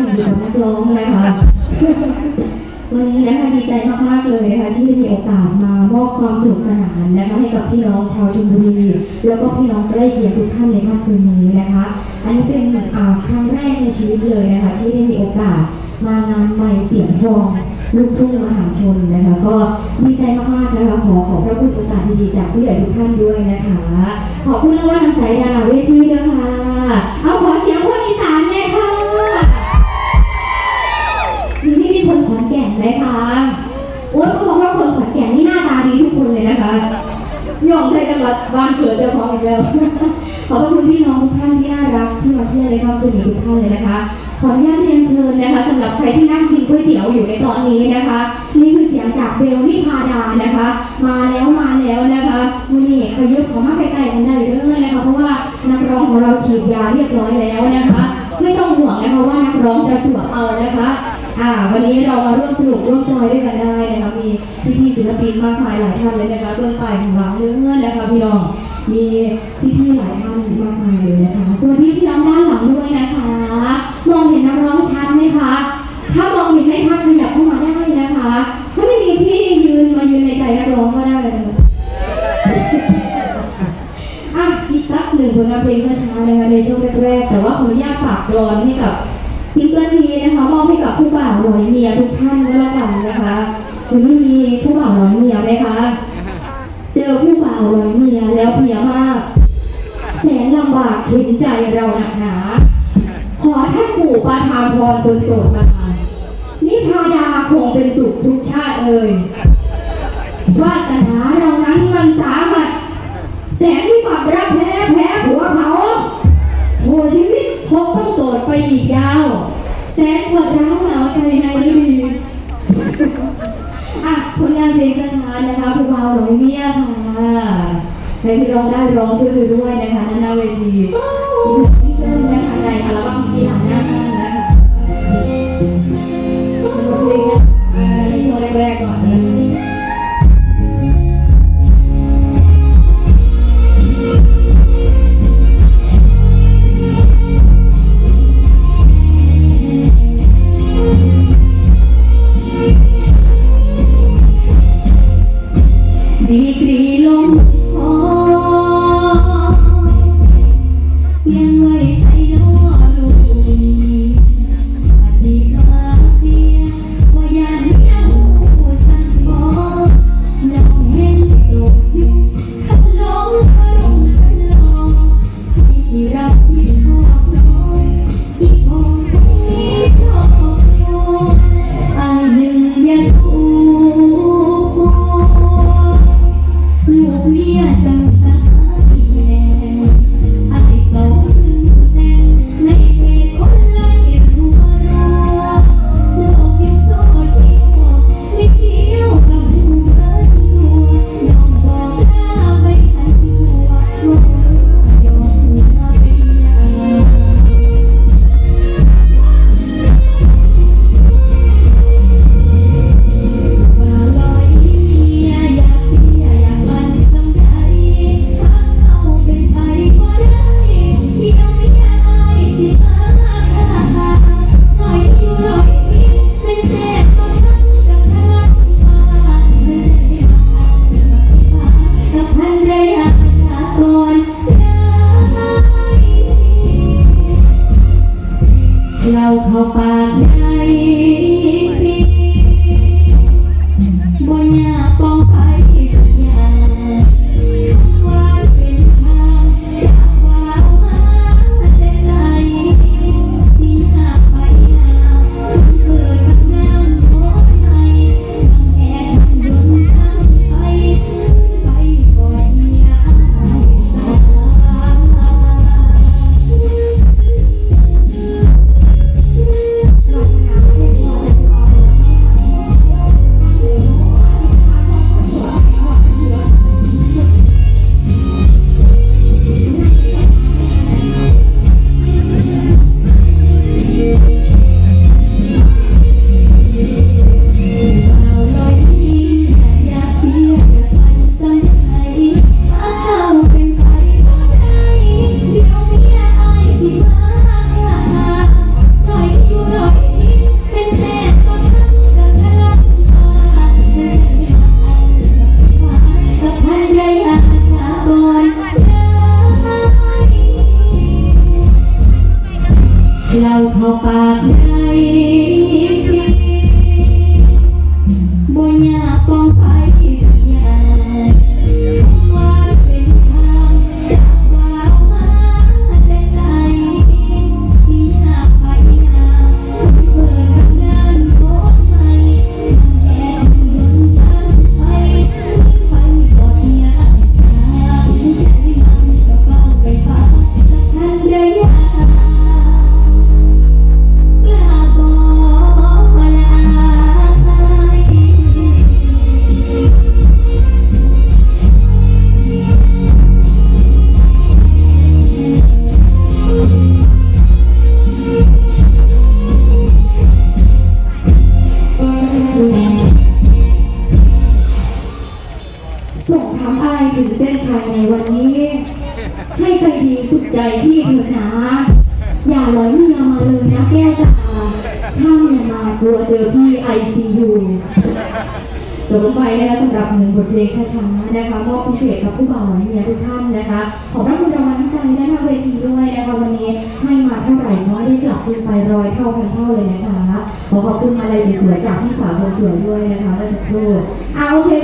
่งอยู่กับนักร้องนะคะวันนี้นะคะดีใจมากๆเลยนะคะที่ได้มีโอกาสมามอบความสนุกสนานนะคะให้กับพี่น้องชาวชลบุรีแล้วก็พี่น้องใกล้เคียงทุกท่านในค่ำคืนนี้นะคะ อันนี้เป็นอ่าครั้งแรกในชีวิตเลยนะคะที่ได้มีโอกาสมางานใหม่เสียงทองลูกทุ่งมหาชนนะคะก็ดีใจมากๆนะคะขอขอบพระคุณโอกาสดีๆจากผู้ใหญ่ทุกท่านด้วยนะคะ ขอบคุณรางวัลน้ำใจดาราเวทีด้วยค่ะเอาขอเสียงคนอีสาน ยนะคะยอมใส่จังหวัดบ้านเกิดเจ้าของอีกแล้ว ขอบพระคุณพี่น้องทุกท่านที่น่ารักที่มาเที่ยวในค่ำคืนนี้ทุกท่านเลยนะคะ ขออนุญาตเรียนเชิญนะคะสำหรับใครที่นั่งกินก๋วยเตี๋ยวอยู่ในตอนนี้นะคะ นี่คือเสียงจากเบลลี่พาดานะคะ มาแล้วมาแล้วนะคะวันนี้ขยุบเขอมาใกล้ๆกันได้เรื่อยนะคะ เพราะว่านักร้องของเราฉีดยาเรียบร้อยแล้วนะคะ ไม่ต้องห่วงนะคะว่านักร้องจะสวมเอานะคะ อ่าวันนี้เรามาร่วมสนุกร่วมจอยด้วยกันได้นะคะมีพี่ๆศิลปินมากมายหลายท่านเลยนะคะเบื้องปลายของเราเรื่องนะคะพี่น้องมีพี่ๆหลายท่านมากมายเลยนะคะสวัสดีพี่น้องด้านหลังด้วยนะคะมองเห็นนักร้องชัดไหมคะถ้ามองเห็นไม่ชัดขยับเข้ามาได้นะคะ ถ้าไม่มีที่ยืนมายืนในใจนักร้องก็ได้เลยนะคะอะอีกสักหนึ่งผลงานเพลงช้าๆนะคะในช่วงแรกๆแต่ว่าขออนุญาตฝากกลอนให้กับ ซิงเกิลนี้นะคะมอบให้กับผู้บ่าวร้อยเมียทุกท่านก็แล้วกันนะคะวันนี้มีผู้บ่าวร้อยเมียไหมคะ เจอผู้บ่าวร้อยเมียแล้วเพียมาก แสนลำบากเห็นใจเราหนักหนาขอท่านปู่ประทานพรคนโสดมานิพาดาคงเป็นสุขทุกชาติเอ่ยวาสนาเรานั้นมันสาหัสแสนวิบัติรักแท้แพ้ผัวเขา คงต้องโสดไปอีกยาว แสนปวดร้าวหนาวใจในฤดีอะผลงานเพลงช้าๆนะคะผู้วาวหน่อยเมียค่ะใครที่ร้องได้ร้องช่วยไปด้วยนะคะหน้าเวทีอีกหนึ่งซิงเกิลนะคะในอัลบั้มที่หลังหน้า เเข้าปากได้ เถอะนะอย่าร้อยเมียมาเลยนะแก้วตาถ้าเมียมากลัวเจอพี่ไอซียูจบลงไปนะคะสำหรับหนึ่งบทเพลงช้าๆนะคะมอบพิเศษกับผู้บ่าวเมียทุกท่านนะคะ ขอบพระคุณรางวัลน้ำใจด้านหน้าเวทีด้วยนะคะวันนี้ให้มาเท่าไหร่ขอให้ได้กลับคืนไปร้อยเท่าพันเท่าเลยนะคะขอขอบคุณมาเลยสวยๆจากพี่สาวคนสวยด้วยนะคะเมื่อสักครู่อ่าโอเค